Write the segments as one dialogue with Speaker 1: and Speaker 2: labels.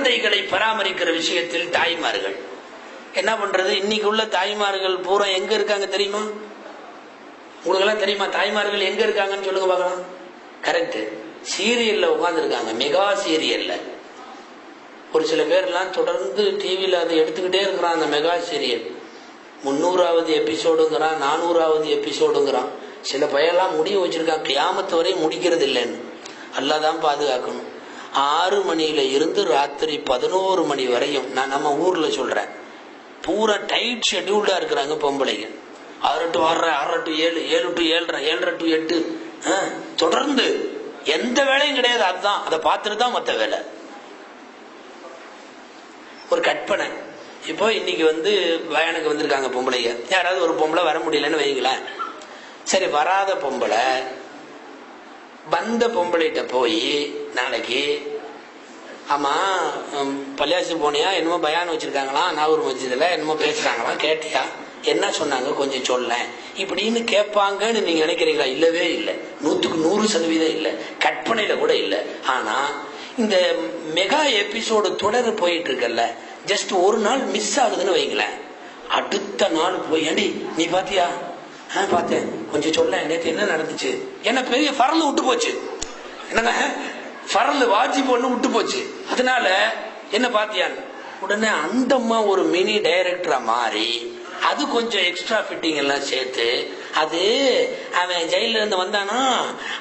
Speaker 1: குழந்தைகளை பராமரிக்கிற விஷயத்தில் தாய்மார்கள். என்ன பண்றது? இன்னைக்கு உள்ள தாய்மார்கள் பூரா எங்க இருக்காங்க தெரியுமா? உங்களுக்கு எல்லாம் தெரியுமா? தாய்மார்கள் எங்க இருக்காங்கன்னு சொல்லுங்க பார்க்கலாம். கரெக்ட் சீரியல்ல உட்கார்ந்து இருக்காங்க மெகா சீரியல்ல. ஒரு சில பேர்லாம் தொடர்ந்து டிவியில அதை எடுத்துக்கிட்டே இருக்கிறான் அந்த மெகா சீரியல். முன்னூறாவது எபிசோடுங்கிறான் நானூறாவது எபிசோடுங்கிறான். சில பயெல்லாம் முடிய வச்சிருக்கான். கியாமத்து வரை முடிக்கிறது இல்லைன்னு அல்லாதான் பாதுகாக்கணும். ஆறு மணியில இருந்து ராத்திரி பதினோரு மணி வரையும் நான் நம்ம ஊர்ல சொல்றேன். பூரா டைட் ஷெட்யூல்டா இருக்கிறாங்க பொம்பளைங்க. ஆறு டு ஆறரை ஆறரை டு ஏழு ஏழு டு ஏழரை ஏழரை டு எட்டு ஆ, தொடர்ந்து எந்த வேலையும் கிடையாது அதுதான். அதை பார்த்துட்டு தான் மற்ற வேலை. ஒரு கற்பனை இப்போ இன்னைக்கு வந்து வயனுக்கு வந்திருக்காங்க பொம்பளைங்க. யாராவது ஒரு பொம்பளை வர முடியலன்னு வைங்களேன் சரி வராத பொம்பளை வந்த பொம்பளைகிட்ட போய் நாளைக்கு ஆமா பள்ளியாசி போனியா? என்னமோ பயான் வச்சிருக்காங்களாம். நாகூர் மஸ்ஜிதுல என்னமோ பேசுறாங்களாம் கேட்டியா என்ன சொன்னாங்க? கொஞ்சம் சொல்லேன். இப்படின்னு கேட்பாங்கன்னு நீங்க நினைக்கிறீங்களா? இல்லவே இல்லை. நூத்துக்கு நூறு சதவீதம் இல்லை. கற்பனையில கூட இல்லை. ஆனா இந்த மெகா எபிசோடு தொடர் போயிட்டு இருக்கல்ல ஜஸ்ட் ஒரு நாள் மிஸ் ஆகுதுன்னு வைங்களேன். அடுத்த நாள் போய் ஏண்டி நீ பாத்தியா? ஆ பார்த்தேன். கொஞ்சம் சொல்ல நேற்று என்ன நடந்துச்சு? என்ன பெரிய பறந்து விட்டு போச்சு. என்னங்க? பறந்து வாஜி பொண்ணு விட்டு போச்சு. அதனால என்ன பாத்தியான்னு உடனே அந்த அம்மா ஒரு மினி டைரக்டரா மாறி அது கொஞ்சம் எக்ஸ்ட்ரா ஃபிட்டிங் எல்லாம் சேர்த்து அது அவன் ஜெயில இருந்து வந்தானா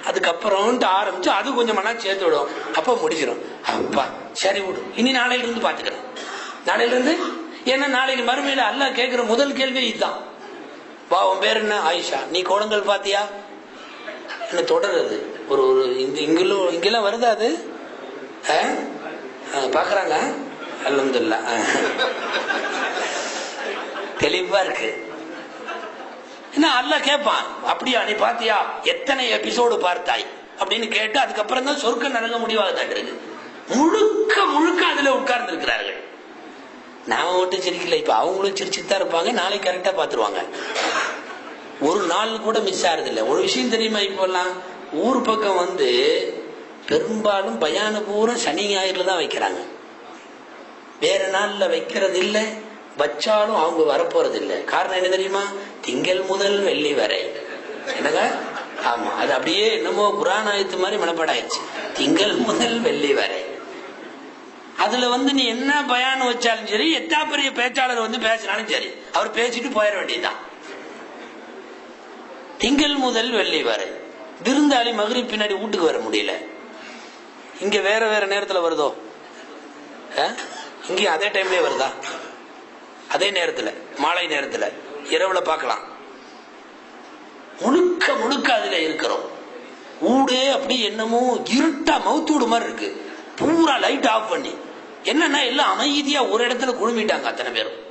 Speaker 1: அதுக்கப்புறம் ஆரம்பிச்சு அது கொஞ்சம் மனா சேர்த்து விடும். அப்ப முடிச்சிடும் அப்பா சரி விடு. இனி நாளையில இருந்து பாத்துக்கிறேன் நாளையில இருந்து? ஏன்னா நாளைக்கு மறுமையில அல்லா கேட்கிற முதல் கேள்வி இதுதான். வா உன் பேர் என்ன? ஆயிஷா. நீ கோலங்கள் பாத்தியா? என்ன தொடருது ஒரு ஒரு இந்த இங்கெல்லாம் இங்கெல்லாம் வருதா அது? ஆ, பாக்குறாங்க? அல்ஹம்துலில்லாஹ் தெளிவா இருக்கு. என்ன அல்ல கேட்பான் அப்படியா நீ பாத்தியா? எத்தனை எபிசோடு பார்த்தாய்? அப்படின்னு கேட்டு அதுக்கப்புறம் தான் சொர்க்க நரக முடிவாக இருக்கு. முழுக்க முழுக்க அதுல உட்கார்ந்து இருக்கிறார்கள் நாம மட்டும் சிரிக்கல. இப்ப அவங்களும் சிரிச்சுட்டு தான் இருப்பாங்க. நாளைக்கு கரெக்டா பாத்துருவாங்க. ஒரு நாள் கூட மிஸ் ஆறது இல்ல ஒரு விஷயம் தெரியுமா இப்பெல்லாம் ஊர் பக்கம் வந்து பெரும்பாலும் பயான பூரா சனி ஞாயிறுல தான் வைக்கிறாங்க. வேற நாள்ல வைக்கிறது இல்லை வச்சாலும் அவங்க வரப்போறது இல்லை காரணம் என்ன தெரியுமா? திங்கள் முதல் வெள்ளி வரை. என்னங்க? ஆமா அது அப்படியே என்னமோ குரானாயத்து மாதிரி மனப்பாடாயிடுச்சு. திங்கள் முதல் வெள்ளி வரை. அதுல வந்து நீ என்ன பயானம் வச்சாலும் சரி எத்தா பெரிய பேச்சாளர் வந்து பேசினாலும் சரி அவர் பேசிட்டு போயிட வேண்டியதுதான். திங்கள் முதல் வெள்ளி வரை. விருந்தாளி மகிரி பின்னாடி வீட்டுக்கு வர முடியல. இங்க வேற வேற நேரத்துல வருதோ? ஆ? இங்கேயும் அதே டைம்லயே வருதா? அதே நேரத்துல மாலை நேரத்துல இரவுல பார்க்கலாம். முழுக்க முழுக்க அதுல இருக்கிறோம். ஊடே அப்படி என்னமோ இருட்டா மவுத்தூடு மாதிரி இருக்கு. பூரா லைட் ஆஃப் பண்ணி. என்னன்னா எல்லாம் அமைதியா ஒரு இடத்துல குழுமிட்டாங்க அத்தனை பேரும்.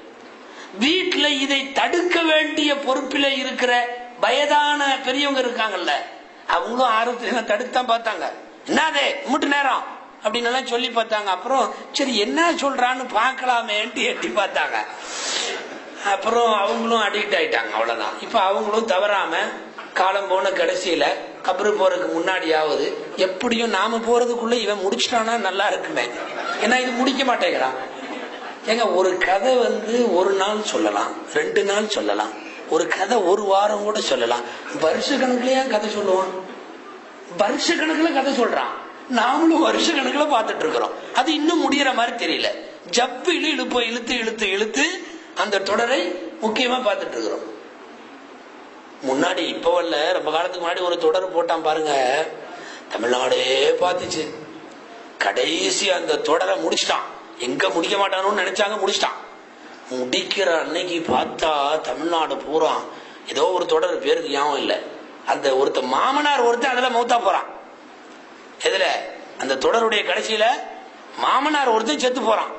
Speaker 1: வீட்டுல இதை தடுக்க வேண்டிய பொறுப்பில இருக்கிற வயதான பெரியவங்க இருக்காங்கல்ல அவங்களும் ஆரோக்கியமா தடுத்தான் பார்த்தாங்க. என்னதே? முட்டு நேரம். அப்படின்னு எல்லாம் சொல்லி பார்த்தாங்க. அப்புறம் சரி என்ன சொல்றான்னு பார்க்கலாமேன்ட்டு எட்டி பார்த்தாங்க. அப்புறம் அவங்களும் அடிக்ட் ஆயிட்டாங்க அவ்வளவுதான். இப்ப அவங்களும் தவறாம காலம் போன கடைசியில கபரு போறதுக்கு முன்னாடியாவது எப்படியும் நாம போறதுக்குள்ள இவன் முடிச்சிட்டானா நல்லா இருக்குமே. ஏன்னா இது முடிக்க மாட்டேங்கிறான். ஏங்க ஒரு கதை வந்து ஒரு நாள் சொல்லலாம் ரெண்டு நாள் சொல்லலாம். ஒரு கதை ஒரு வாரம் கூட சொல்லலாம். வருஷ கணக்குலயே கதை சொல்லுவான்? வருஷ கணக்குல கதை சொல்றான். நாமளும் வருஷ கணக்குல பாத்துட்டு இருக்கிறோம். அது இன்னும் முடியற மாதிரி தெரியல. ஜப்பு இழு இழுப்ப இழுத்து இழுத்து இழுத்து அந்த தொடரை முக்கியமா பார்த்துட்டு இருக்கிறோம். முன்னாடி இப்போ இல்ல ரொம்ப காலத்துக்கு முன்னாடி ஒரு தொடர் போட்டான் பாருங்க. தமிழ்நாடே பார்த்துச்சு. கடைசி அந்த தொடரை முடிச்சிட்டான். எங்க முடிக்க மாட்டானோன்னு நினைச்சாங்க முடிச்சிட்டான். முடிக்கிற அன்னைக்கு பார்த்தா தமிழ்நாடு பூரா ஏதோ ஒரு தொடர் பேருக்கு ஞாபகம் இல்லை. அந்த ஒருத்த மாமனார் ஒருத்தன் அதுல மௌத்தா போறான். எதுல? அந்த தொடருடைய கடைசியில மாமனார் ஒருத்தன் செத்து போறான்.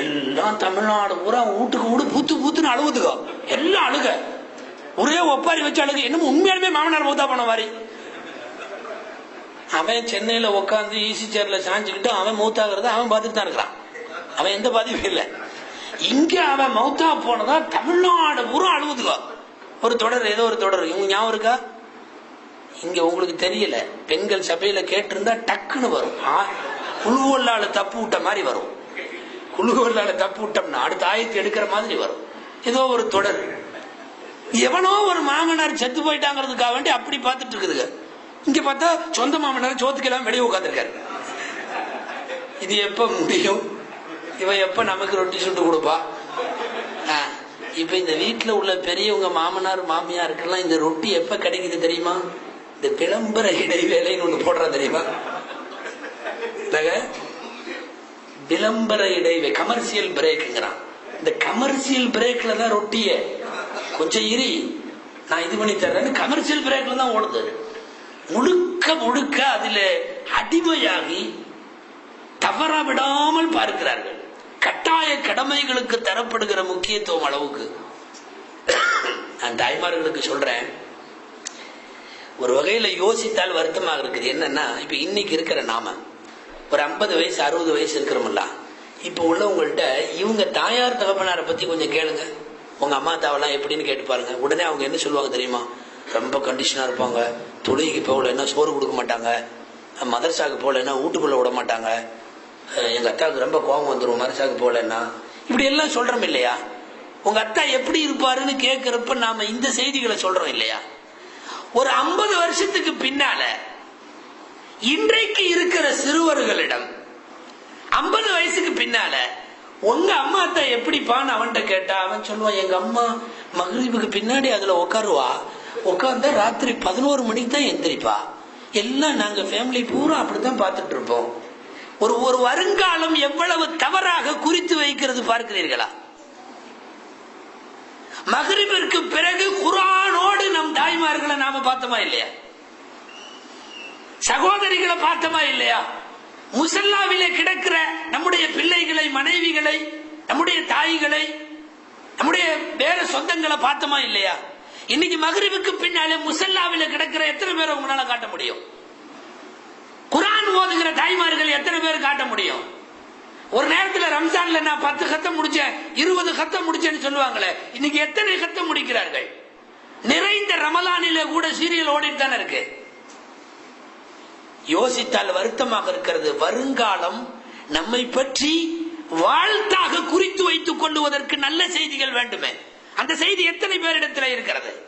Speaker 1: எல்லாம் தமிழ்நாடு பூரா வீட்டுக்கு வீடு பூத்து பூத்துன்னு அழுகுதுக்கோ எல்லாம் அழுக. ஒரே ஒப்பாரி வச்சு அழுகு. என்னமோ உண்மையாலுமே மாமனார் மௌத்தா போன மாதிரி. அவன் சென்னையில உட்காந்து ஈசி சேர்ல சாஞ்சுக்கிட்டு அவன் மௌத்தாகிறத அவன் பார்த்துட்டு தான் இருக்கிறான். அவன் எந்த பாதிப்பும் இல்லை. இங்க அவன் மௌத்தா போனதா தமிழ்நாடு பூரா அழுகுதுக்கோ ஒரு தொடர் ஏதோ ஒரு தொடர். இவங்க ஞாபகம் இருக்கா? இங்க உங்களுக்கு தெரியல. பெண்கள் சபையில கேட்டிருந்தா டக்குன்னு வரும். ஆ, தப்பு விட்ட மாதிரி வரும். குழுவல்லால தப்பு விட்டோம்னா அடுத்த ஆயத்து எடுக்கிற மாதிரி வரும். ஏதோ ஒரு தொடர். எவனோ ஒரு மாமனார் செத்து போயிட்டாங்கிறதுக்காக வேண்டி அப்படி பார்த்துட்டு இருக்குதுங்க. இங்க பார்த்தா சொந்த மாமனார் சோத்துக்கெல்லாம் வெளியே உட்காந்துருக்காரு இது எப்ப முடியும்? இவன் எப்ப நமக்கு ரொட்டி சுட்டு கொடுப்பா? இப்ப இந்த வீட்டுல உள்ள பெரியவங்க மாமனார் மாமியாருக்கெல்லாம் இந்த ரொட்டி எப்ப கிடைக்குது தெரியுமா? இந்த விளம்பர இடைவேளைன்னு ஒண்ணு போடுறா தெரியுமா? விளம்பர இடைவே கமர்ஷியல் பிரேக்குங்கிறான் இந்த கமர்ஷியல் பிரேக்ல தான் ரொட்டிய. கொஞ்சம் இரி. நான் இது பண்ணி தர்றேன் கமர்ஷியல் பிரேக்ல தான் ஓடுது. முழுக்க முழுக்க அதுல அடிமையாகி தவறா விடாமல் பார்க்கிறார்கள். கட்டாய கடமைகளுக்கு தரப்படுகிற முக்கியத்துவம் அளவுக்கு. நான் தாய்மார்களுக்கு சொல்றேன். ஒரு வகையில யோசித்தால் வருத்தமாக இருக்குது. என்னன்னா இப்ப இன்னைக்கு இருக்கிற நாம ஒரு ஐம்பது வயசு அறுபது வயசு இருக்கிறோம்ல இப்ப உள்ளவங்கள்ட்ட இவங்க தாயார் தகப்பனாரை பத்தி கொஞ்சம் கேளுங்க. உங்க அம்மா தாவெல்லாம் எப்படின்னு கேட்டு பாருங்க. உடனே அவங்க என்ன சொல்லுவாங்க தெரியுமா? ரொம்ப கண்டிஷனா இருப்பாங்க. தொழுகைக்கு போகல என்ன சோறு கொடுக்க மாட்டாங்க. மதரசாக்கு போகலன்னா வீட்டுக்குள்ள விட மாட்டாங்க. எங்கள் எங்க அத்தாவுக்கு ரொம்ப கோபம் வந்துடும் மதரசாக்கு போகலன்னா. இப்படி எல்லாம் சொல்றோம் இல்லையா? உங்க அத்தா எப்படி இருப்பாருன்னு கேட்கிறப்ப நாம இந்த செய்திகளை சொல்றோம் இல்லையா? ஒரு ஐம்பது வருஷத்துக்கு பின்னால இன்றைக்கு இருக்கிற சிறுவர்களிடம் ஐம்பது வயசுக்கு பின்னால உங்க அம்மா அத்தா எப்படிப்பான்னு அவன்கிட்ட கேட்டா அவன் சொல்லுவான் எங்க அம்மா மகிழ்வுக்கு பின்னாடி அதுல உட்காருவா உட்காந்தா ராத்திரி பதினோரு மணிக்கு தான் எந்திரிப்பா. எல்லாம் நாங்க ஃபேமிலி பூரா அப்படித்தான் பார்த்துட்டு இருப்போம். ஒரு ஒரு வருங்காலம் எவ்வளவு தவறாக குறித்து வைக்கிறது பார்க்கிறீர்களா? மகரிபிற்கு பிறகு குரானோடு நம் தாய்மார்களை நாம பார்த்தோமா இல்லையா? சகோதரிகளை பார்த்தோமா இல்லையா? முசல்லாவிலே கிடக்கிற நம்முடைய பிள்ளைகளை மனைவிகளை நம்முடைய தாய்களை நம்முடைய வேற சொந்தங்களை பார்த்தோமா இல்லையா? இன்னைக்கு மகரிவுக்கு பின்னாலே முசல்லாவில கிடக்கிற எத்தனை பேரை உங்களால காட்ட முடியும்? குரான் தாய்மார்கள் எத்தனை பேர் காட்ட முடியும்? ஒரு நேரத்தில் ரம்ஜான்ல நான் பத்து கத்தம் முடிச்சேன் இருபது கத்தம் முடிச்சேன்னு சொல்லுவாங்களே இன்னைக்கு எத்தனை கத்தம் முடிக்கிறார்கள்? நிறைந்த ரமலானில கூட சீரியல் ஓடிட்டு தானே இருக்கு. யோசித்தால் வருத்தமாக இருக்கிறது. வருங்காலம் நம்மை பற்றி வாழ்த்தாக குறித்து வைத்துக் கொள்ளுவதற்கு நல்ல செய்திகள் வேண்டுமே. அந்த செய்தி எத்தனை பேரிடத்தில் இருக்கிறது?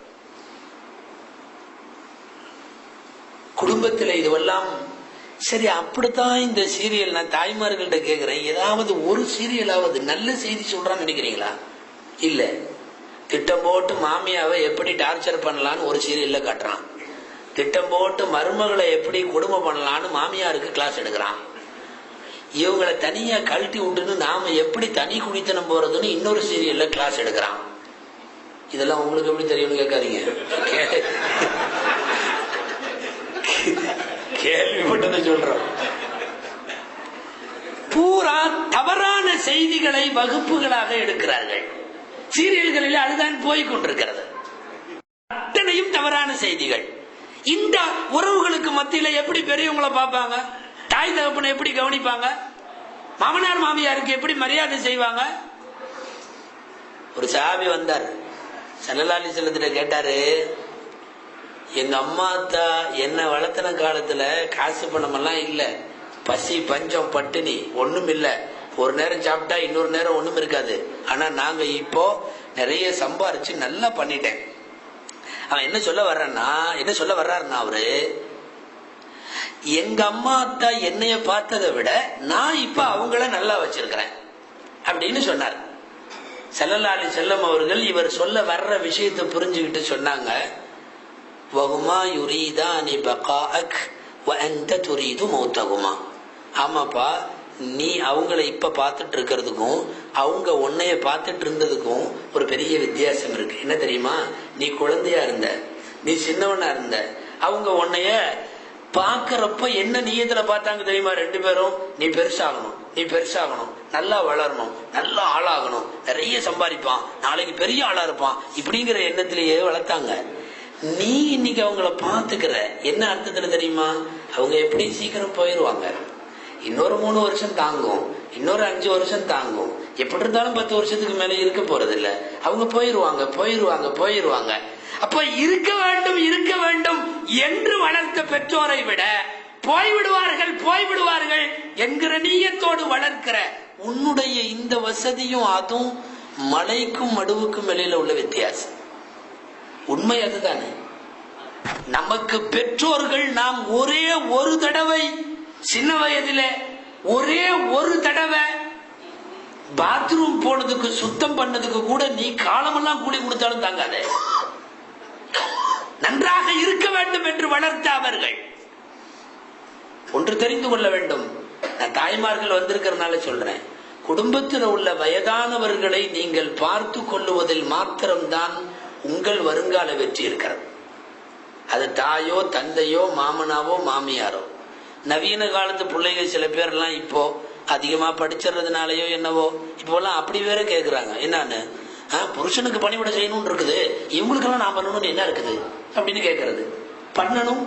Speaker 1: குடும்பத்தில் இதுவெல்லாம் சரி அப்படித்தான் இந்த சீரியல் நான் தாய்மார்கள்ட்ட கேட்கிறேன் ஏதாவது ஒரு சீரியலாவது நல்ல செய்தி சொல்றான்னு நினைக்கிறீங்களா? இல்ல. திட்டம் போட்டு மாமியாவை எப்படி டார்ச்சர் பண்ணலான்னு ஒரு சீரியல்ல காட்டுறான். திட்டம் போட்டு மருமகளை எப்படி கொடுமை பண்ணலான்னு மாமியாருக்கு கிளாஸ் எடுக்கிறான். இவங்களை தனியா கழட்டி விட்டுன்னு நாம எப்படி தனி குடித்தனம் போறதுன்னு இன்னொரு சீரியல்ல கிளாஸ் எடுக்கிறான். இதெல்லாம் உங்களுக்கு எப்படி தெரியும்னு கேட்காதீங்க. கேள்விப்பட்டதை சொல்றோம். பூரா தவறான செய்திகளை வகுப்புகளாக எடுக்கிறார்கள். சீரியல்களில் அதுதான் போய் கொண்டிருக்கிறது. அத்தனையும் தவறான செய்திகள். இந்த உறவுகளுக்கு மத்தியில எப்படி பெரியவங்களை பார்ப்பாங்க? தாய் தகப்பனை எப்படி கவனிப்பாங்க? மாமனார் மாமியாருக்கு எப்படி மரியாதை செய்வாங்க? ஒரு சாமி வந்தார். சல்லலாலி செல்லத்திட்ட கேட்டாரு எங்க அம்மா அத்தா என்ன வளர்த்தின காலத்துல காசு பணமெல்லாம் இல்லை. இல்ல பசி பஞ்சம் பட்டினி ஒண்ணும் இல்ல. ஒரு நேரம் சாப்பிட்டா இன்னொரு நேரம் ஒண்ணும் இருக்காது. ஆனா நாங்க இப்போ நிறைய சம்பாரிச்சு நல்லா பண்ணிட்டேன். அவன் என்ன சொல்ல வர்றன்னா என்ன சொல்ல வர்றாருன்னா அவரு எங்க அம்மா அத்தா என்னைய பார்த்ததை விட நான் இப்ப அவங்கள நல்லா வச்சிருக்கிறேன். அப்படின்னு சொன்னார். செல்லலாளி செல்லம் அவர்கள் இவர் சொல்ல வர்ற விஷயத்தை புரிஞ்சுக்கிட்டு சொன்னாங்க. வகுமா யுரீதானி பகாஅக் அக் அன்த துரீது மௌத்தகுமா ஆமாப்பா நீ அவங்கள இப்ப பார்த்துட்டு இருக்கிறதுக்கும் அவங்க உன்னைய பார்த்துட்டு இருந்ததுக்கும் ஒரு பெரிய வித்தியாசம் இருக்கு. என்ன தெரியுமா? நீ குழந்தையா இருந்த நீ சின்னவனா இருந்த அவங்க உன்னைய பாக்குறப்ப என்ன நீயத்துல பார்த்தாங்க தெரியுமா? ரெண்டு பேரும் நீ பெருசாகணும் நீ பெருசாகணும் நல்லா வளரணும் நல்லா ஆளாகணும் நிறைய சம்பாதிப்பான் நாளைக்கு பெரிய ஆளா இருப்பான் இப்படிங்கிற எண்ணத்திலேயே வளர்த்தாங்க. நீ இன்னைக்கு அவங்கள பாத்துக்கிற என்ன அர்த்தத்துல தெரியுமா? அவங்க எப்படி சீக்கிரம் போயிருவாங்க? இன்னொரு மூணு வருஷம் தாங்கும். இன்னொரு அஞ்சு வருஷம் தாங்கும். எப்படி இருந்தாலும் பத்து வருஷத்துக்கு மேல இருக்க போறது இல்ல அவங்க போயிருவாங்க போயிருவாங்க போயிருவாங்க. அப்ப இருக்க வேண்டும் இருக்க வேண்டும் என்று வளர்த்த பெற்றோரை விட போய்விடுவார்கள் போய்விடுவார்கள் என்கிற நீயத்தோடு வளர்க்கிற உன்னுடைய இந்த வசதியும் அதுவும் மலைக்கும் மடுவுக்கும் வெளியில உள்ள வித்தியாசம். உண்மை அதுதானே. நமக்கு பெற்றோர்கள் நாம் ஒரே ஒரு தடவை சின்ன வயதில ஒரே ஒரு தடவை பாத்ரூம் போனதுக்கு சுத்தம் பண்ணதுக்கு கூட நீ காலமெல்லாம் கூலி கொடுத்தாலும் தாங்காதே. நன்றாக இருக்க வேண்டும் என்று வளர்த்த அவர்கள். ஒன்று தெரிந்து கொள்ள வேண்டும். நான் தாய்மார்கள் வந்திருக்கிறதுனால சொல்றேன். குடும்பத்தில் உள்ள வயதானவர்களை நீங்கள் பார்த்து கொள்ளுவதில் மாத்திரம்தான் உங்கள் வருங்கால வெற்றி இருக்கிறது. அது தாயோ தந்தையோ மாமனாவோ மாமியாரோ. நவீன காலத்து பிள்ளைங்க சில பேர்லாம் இப்போ அதிகமாக படிச்சிடுறதுனாலயோ என்னவோ இப்போலாம் அப்படி வேற கேட்குறாங்க என்னன்னு? ஆ, புருஷனுக்கு பணிவிட செய்யணும்னு இருக்குது. இவங்களுக்கெல்லாம் நான் பண்ணணும்னு என்ன இருக்குது? அப்படின்னு கேட்கறது பண்ணணும்